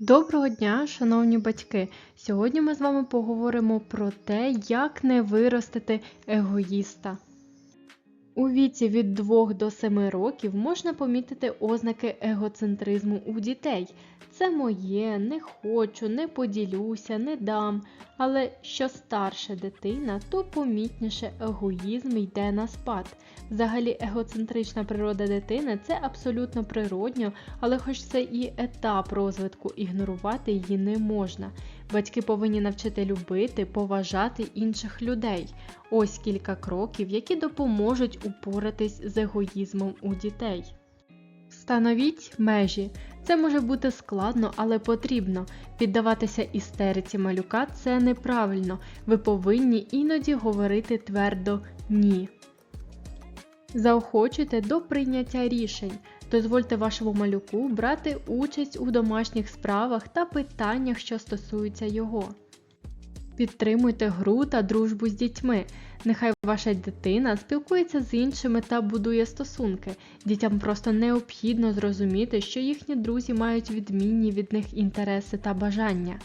Доброго дня, шановні батьки! Сьогодні ми з вами поговоримо про те, як не виростити егоїста. У віці від 2 до 7 років можна помітити ознаки егоцентризму у дітей. Це моє, не хочу, не поділюся, не дам. Але що старша дитина, то помітніше егоїзм йде на спад. Взагалі, егоцентрична природа дитини це абсолютно природньо, але хоч це і етап розвитку, ігнорувати її не можна. Батьки повинні навчити любити, поважати інших людей. Ось кілька кроків, які допоможуть упоратись з егоїзмом у дітей. Встановіть межі. Це може бути складно, але потрібно. Піддаватися істериці малюка це неправильно. Ви повинні іноді говорити твердо ні. Заохочуйте до прийняття рішень. Дозвольте вашому малюку брати участь у домашніх справах та питаннях, що стосуються його. Підтримуйте гру та дружбу з дітьми. Нехай ваша дитина спілкується з іншими та будує стосунки. Дітям просто необхідно зрозуміти, що їхні друзі мають відмінні від них інтереси та бажання.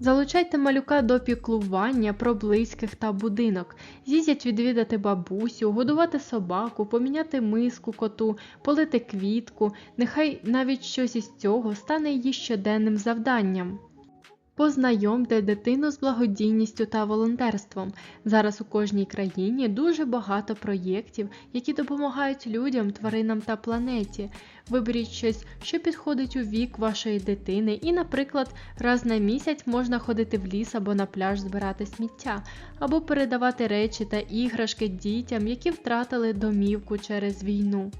Залучайте малюка до піклування про близьких та будинок. З'їздять відвідати бабусю, годувати собаку, поміняти миску коту, полити квітку. Нехай навіть щось із цього стане її щоденним завданням. Познайомте дитину з благодійністю та волонтерством. Зараз у кожній країні дуже багато проєктів, які допомагають людям, тваринам та планеті. Виберіть щось, що підходить у вік вашої дитини, і, наприклад, раз на місяць можна ходити в ліс або на пляж збирати сміття, або передавати речі та іграшки дітям, які втратили домівку через війну.